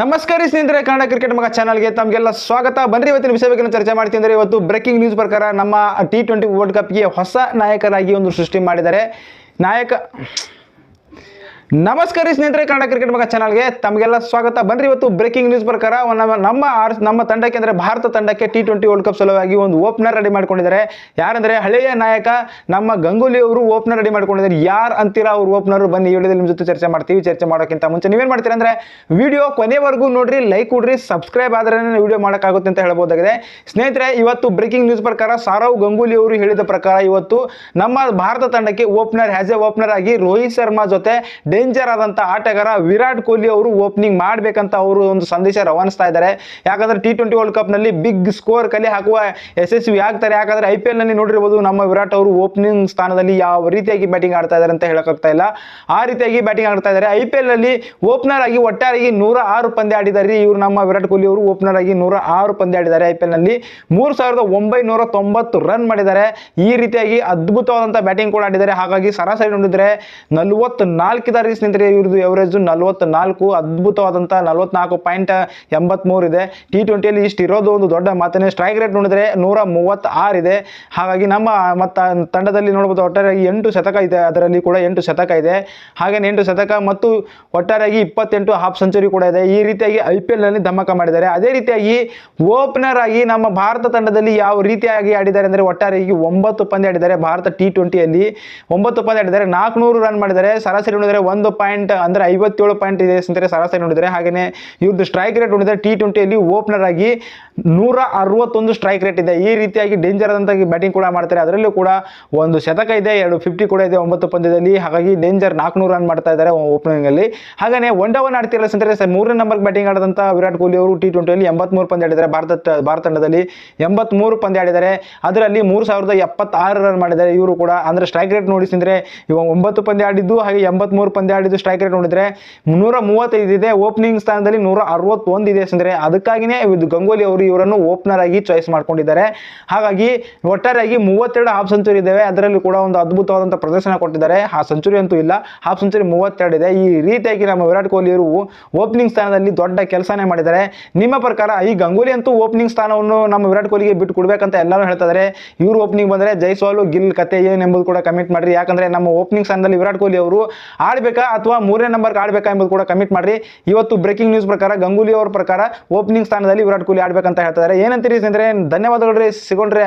ನಮಸ್ಕಾರ ಸ್ನೇಹಿತರೆ, ಕನ್ನಡ ಕ್ರಿಕೆಟ್ ಮಗ ಚಾನಲ್ಗೆ ತಮಗೆಲ್ಲ ಸ್ವಾಗತ. ಬನ್ನಿ ಇವತ್ತಿನ ವಿಷಯ ಬಗ್ಗೆ ಚರ್ಚೆ ಮಾಡ್ತೀನಿ ಅಂದರೆ ಇವತ್ತು ಬ್ರೇಕಿಂಗ್ ನ್ಯೂಸ್ ಪ್ರಕಾರ ನಮ್ಮ ಟಿ ಟ್ವೆಂಟಿ ವರ್ಲ್ಡ್ ಕಪ್ಗೆ ಹೊಸ ನಾಯಕರಾಗಿ ಒಂದು ಸೃಷ್ಟಿ ಮಾಡಿದ್ದಾರೆ. ನಾಯಕ ನಮಸ್ಕಾರ ಸ್ನೇಹಿತರೆ, ಕನ್ನಡ ಕ್ರಿಕೆಟ್ ಮಗ ಚಾನಲ್ಗೆ ತಮಗೆಲ್ಲ ಸ್ವಾಗತ. ಬನ್ರಿ ಇವತ್ತು ಬ್ರೇಕಿಂಗ್ ನ್ಯೂಸ್ ಪ್ರಕಾರ ನಮ್ಮ ನಮ್ಮ ನಮ್ಮ ತಂಡಕ್ಕೆ ಅಂದರೆ ಭಾರತ ತಂಡಕ್ಕೆ ಟಿ ಟ್ವೆಂಟಿ ವರ್ಲ್ಡ್ ಕಪ್ ಸಲುವಾಗಿ ಒಂದು ಓಪನರ್ ರೆಡಿ ಮಾಡ್ಕೊಂಡಿದ್ದಾರೆ. ಯಾರಂದ್ರೆ ಹಳೆಯ ನಾಯಕ, ನಮ್ಮ ಗಂಗೂಲಿ ಅವರು ಓಪನರ್ ರೆಡಿ ಮಾಡ್ಕೊಂಡಿದ್ದಾರೆ. ಯಾರು ಅಂತೀರಾ ಅವ್ರು ಓಪನರ್ ಬನ್ನಿ ವಿಡಿಯೋದಲ್ಲಿ ನಿಮ್ಮ ಜೊತೆ ಚರ್ಚೆ ಮಾಡ್ತೀವಿ, ಚರ್ಚೆ ಮಾಡೋಕ್ಕಿಂತ ಮುಂಚೆ ನೀವೇನು ಮಾಡ್ತೀರಾ ಅಂದ್ರೆ ವಿಡಿಯೋ ಕೊನೆವರೆಗೂ ನೋಡ್ರಿ ಲೈಕ್ ಕೊಡ್ರಿ ಸಬ್ಸ್ಕ್ರೈಬ್ ಆದ್ರೆ ವಿಡಿಯೋ ಮಾಡೋಕ್ಕಾಗುತ್ತೆ ಅಂತ ಹೇಳ್ಬೋದಾಗಿದೆ. ಸ್ನೇಹಿತರೆ, ಇವತ್ತು ಬ್ರೇಕಿಂಗ್ ನ್ಯೂಸ್ ಪ್ರಕಾರ ಸಾರವ್ ಗಂಗೂಲಿ ಅವರು ಹೇಳಿದ ಪ್ರಕಾರ ಇವತ್ತು ನಮ್ಮ ಭಾರತ ತಂಡಕ್ಕೆ ಓಪನರ್ ಹ್ಯಾಸ್ ಎ ಓಪನರ್ ಆಗಿ ರೋಹಿತ್ ಶರ್ಮಾ ಜೊತೆ ಡೇಂಜರ್ ಆದಂತ ಆಟಗಾರ ವಿರಾಟ್ ಕೊಹ್ಲಿ ಅವರು ಓಪನಿಂಗ್ ಮಾಡಬೇಕಂತ ಅವರು ಒಂದು ಸಂದೇಶ ರವಾನಿಸ್ತಾ ಇದ್ದಾರೆ. ಯಾಕಂದ್ರೆ ಟಿ ಟ್ವೆಂಟಿ ವರ್ಲ್ಡ್ ಕಪ್ನಲ್ಲಿ ಬಿಗ್ ಸ್ಕೋರ್ ಕಲೆ ಹಾಕುವ ಯಶಸ್ವಿ ಆಗ್ತಾರೆ. ಯಾಕಂದ್ರೆ ಐ ಪಿ ಎಲ್ನಲ್ಲಿ ನೋಡಿರ್ಬೋದು ನಮ್ಮ ವಿರಾಟ್ ಅವರು ಓಪನಿಂಗ್ ಸ್ಥಾನದಲ್ಲಿ ಯಾವ ರೀತಿಯಾಗಿ ಬ್ಯಾಟಿಂಗ್ ಆಡ್ತಾ ಇದ್ದಾರೆ ಅಂತ ಹೇಳೋಕ್ಕಾಗ್ತಾ ಇಲ್ಲ. ಆ ರೀತಿಯಾಗಿ ಬ್ಯಾಟಿಂಗ್ ಆಡ್ತಾ ಇದ್ದಾರೆ. ಐ ಪಿ ಎಲ್ನಲ್ಲಿ ಓಪನರ್ ಆಗಿ ಒಟ್ಟಾರೆಯಾಗಿ ನೂರ ಆರು ಪಂದ್ಯ ಆಡಿದ್ದಾರೆ. ಇವರು ನಮ್ಮ ವಿರಾಟ್ ಕೊಹ್ಲಿ ಅವರು ಓಪನರ್ ಆಗಿ ನೂರ ಆರು ಪಂದ್ಯ ಆಡಿದ್ದಾರೆ ಐ ಪಿ ಎಲ್ನಲ್ಲಿ. ಮೂರು ಸಾವಿರದ ಒಂಬೈನೂರ ತೊಂಬತ್ತು ರನ್ ಮಾಡಿದ್ದಾರೆ. ಈ ರೀತಿಯಾಗಿ ಅದ್ಭುತವಾದಂಥ ಬ್ಯಾಟಿಂಗ್ ಕೂಡ ಆಡಿದ್ದಾರೆ. ಹಾಗಾಗಿ ಸರಾಸರಿ ನೋಡಿದ್ರೆ ನಲವತ್ತು ಇದ್ದಾರೆ ಸ್ನೇಹಿತರೆ, ಇವ್ರದ್ದು ಎವರೇಜ್ ನಲವತ್ತು ನಾಲ್ಕು ಅದ್ಭುತವಾದಂಥ ನಲವತ್ನಾಲ್ಕು ಪಾಯಿಂಟ್ ಎಂಬತ್ಮೂರು ಇದೆ. ಟಿ ಟ್ವೆಂಟಿಯಲ್ಲಿ ಇಷ್ಟು ಇರೋದು ಒಂದು ದೊಡ್ಡ ಮಾತನೇ. ಸ್ಟ್ರೈಕ್ ರೇಟ್ ನೋಡಿದ್ರೆ ನೂರ ಮೂವತ್ತಾರು ಇದೆ. ಹಾಗಾಗಿ ನಮ್ಮ, ಮತ್ತು ತಂಡದಲ್ಲಿ ನೋಡ್ಬೋದು ಒಟ್ಟಾರೆಯಾಗಿ ಎಂಟು ಶತಕ ಇದೆ. ಅದರಲ್ಲಿ ಕೂಡ ಎಂಟು ಶತಕ ಇದೆ. ಹಾಗೆಯೇ ಎಂಟು ಶತಕ ಮತ್ತು ಒಟ್ಟಾರೆಯಾಗಿ ಇಪ್ಪತ್ತೆಂಟು ಹಾಫ್ ಸೆಂಚುರಿ ಕೂಡ ಇದೆ. ಈ ರೀತಿಯಾಗಿ ಐ ಪಿ ಎಲ್ನಲ್ಲಿ ಧಮಕ ಮಾಡಿದ್ದಾರೆ. ಅದೇ ರೀತಿಯಾಗಿ ಓಪನರ್ ಆಗಿ ನಮ್ಮ ಭಾರತ ತಂಡದಲ್ಲಿ ಯಾವ ರೀತಿಯಾಗಿ ಆಡಿದ್ದಾರೆ ಅಂದರೆ ಒಟ್ಟಾರೆಯಾಗಿ ಒಂಬತ್ತು ಪಂದ್ಯ ಆಡಿದ್ದಾರೆ ಭಾರತ ಟಿ ಟ್ವೆಂಟಿಯಲ್ಲಿ ಒಂಬತ್ತು ಪಂದ್ಯ ಆಡಿದ್ದಾರೆ. ನಾಲ್ಕುನೂರು ರನ್ ಮಾಡಿದ್ದಾರೆ. ಸರಾಸರಿ ನೋಡಿದರೆ ಒಂದು ಪಾಯಿಂಟ್ ಅಂದರೆ ಐವತ್ತೇಳು ಪಾಯಿಂಟ್ ಇದೆ ಸ್ನೇಹಿತರೆ, ಸರಾಸರಿ ನೋಡಿದರೆ. ಹಾಗೆಯೇ ಇವ್ರದ್ದು ಸ್ಟ್ರೈಕ್ ರೇಟ್ ನೋಡಿದರೆ ಟಿ ಟ್ವೆಂಟಿಯಲ್ಲಿ ಓಪನರ್ ಆಗಿ ನೂರ ಅರವತ್ತೊಂದು ಸ್ಟ್ರೈಕ್ ರೇಟ್ ಇದೆ. ಈ ರೀತಿಯಾಗಿ ಡೇಂಜರ್ ಆದಂಥ ಬ್ಯಾಟಿಂಗ್ ಕೂಡ ಮಾಡ್ತಾರೆ. ಅದರಲ್ಲೂ ಕೂಡ ಒಂದು ಶತಕ ಇದೆ, ಎರಡು ಫಿಫ್ಟಿ ಕೂಡ ಇದೆ, ಒಂಬತ್ತು ಪಂದ್ಯದಲ್ಲಿ. ಹಾಗಾಗಿ ಡೇಂಜರ್ ನಾಲ್ಕುನೂರು ರನ್ ಮಾಡ್ತಾ ಇದ್ದಾರೆ ಓಪನಿಂಗ್ ಅಲ್ಲಿ. ಹಾಗೆಯೇ ಒನ್ ಡೇ ಒನ್ ಆಡ್ತಿರಲ್ಲ ಸ್ನೇಹಿತರೆ, ಸರ್, ಮೂರನೇ ನಂಬರ್ ಬ್ಯಾಟಿಂಗ್ ಆಡಿದಂಥ ವಿರಾಟ್ ಕೊಹ್ಲಿ ಅವರು ಟಿ ಟ್ವೆಂಟಿಯಲ್ಲಿ ಎಂಬತ್ಮೂರು ಪಂದ್ಯ ಆಡಿದ್ದಾರೆ. ಭಾರತ ಭಾರತ ತಂಡದಲ್ಲಿ ಎಂಬತ್ಮೂರು ಪಂದ್ಯ ಆಡಿದ್ದಾರೆ. ಅದರಲ್ಲಿ ಮೂರು ಸಾವಿರದ ಎಪ್ಪತ್ತಾರು ರನ್ ಮಾಡಿದ್ದಾರೆ. ಇವರು ಕೂಡ ಅಂದ್ರೆ ಸ್ಟ್ರೈಕ್ ರೇಟ್ ನೋಡಿ ಸ್ನೇಹಿತರೆ ಇವಾಗ ಒಂಬತ್ತು ಪಂದ್ಯ ಆಡಿದ್ದು, ಹಾಗೆ ಎಂಬತ್ಮೂರು ಪಂದ್ಯ ಆಡಿದ್ದು ಸ್ಟ್ರೈಕ್ ರೇಟ್ ನೋಡಿದ್ರೆ ನೂರ ಮೂವತ್ತೈದು ಇದೆ. ಓಪನಿಂಗ್ ಸ್ಥಾನದಲ್ಲಿ ನೂರ ಅರವತ್ತೊಂದು ಇದೆ ಸ್ನೇಹಿತರೆ. ಅದಕ್ಕಾಗಿಯೇ ಗಂಗೋಲಿ ಅವರು ಇವರನ್ನು ಓಪನರ್ ಆಗಿ ಚಾಯ್ಸ್ ಮಾಡ್ಕೊಂಡಿದ್ದಾರೆ. ಹಾಗಾಗಿ ಒಟ್ಟಾರೆಯಾಗಿ ಮೂವತ್ತೆರಡು ಹಾಫ್ ಸೆಂಚುರಿ ಇದ್ದಾವೆ. ಅದರಲ್ಲಿ ಕೂಡ ಒಂದು ಅದ್ಭುತವಾದಂಥ ಪ್ರದರ್ಶನ ಕೊಟ್ಟಿದ್ದಾರೆ. ಆ ಸೆಂಚುರಿ ಅಂತೂ ಇಲ್ಲ. ಹಾಫ್ ಸೆಂಚುರಿ ಮೂವತ್ತೆರಡು ಇದೆ. ಈ ರೀತಿಯಾಗಿ ನಮ್ಮ ವಿರಾಟ್ ಕೊಹ್ಲಿ ಅವರು ಓಪನಿಂಗ್ ಸ್ಥಾನದಲ್ಲಿ ದೊಡ್ಡ ಕೆಲಸನೇ ಮಾಡಿದ್ದಾರೆ. ನಿಮ್ಮ ಪ್ರಕಾರ ಈ ಗಂಗೂಲಿ ಅಂತೂ ಓಪನಿಂಗ್ ಸ್ಥಾನವನ್ನು ನಮ್ಮ ವಿರಾಟ್ ಕೊಹ್ಲಿಗೆ ಬಿಟ್ಟು ಕೊಡಬೇಕಂತ ಎಲ್ಲರೂ ಹೇಳ್ತಾರೆ ಇವರು ಓಪನಿಂಗ್ ಬಂದರೆ ಜೈಸ್ವಾಲು, ಗಿಲ್ ಕತೆ ಏನೆಂಬುದು ಕೂಡ ಕಮೆಂಟ್ ಮಾಡಿರಿ. ಯಾಕಂದರೆ ನಮ್ಮ ಓಪನಿಂಗ್ ಸ್ಥಾನದಲ್ಲಿ ವಿರಾಟ್ ಕೊಹ್ಲಿ ಅವರು ಆಡ್ಬೇಕಾ ಅಥವಾ ಮೂರನೇ ನಂಬರ್ಗೆ ಆಡ್ಬೇಕಾ ಎಂಬುದು ಕೂಡ ಕಮಿಟ್ ಮಾಡ್ರಿ. ಇವತ್ತು ಬ್ರೇಕಿಂಗ್ ನ್ಯೂಸ್ ಪ್ರಕಾರ, ಗಂಗೂಲಿ ಅವರ ಪ್ರಕಾರ ಓಪನಿಂಗ್ ಸ್ಥಾನದಲ್ಲಿ ವಿರಾಟ್ ಕೊಹ್ಲಿ ಆಡ್ಬೇಕಂತ ಹೇಳ್ತಾ ಇದ್ದಾರೆ. ಏನಂತೀರಿ ಸ್ನೇಹಿತರೆ? ಧನ್ಯವಾದಗಳು ರೀ, ಸಿಗೋಣ್ರಿ.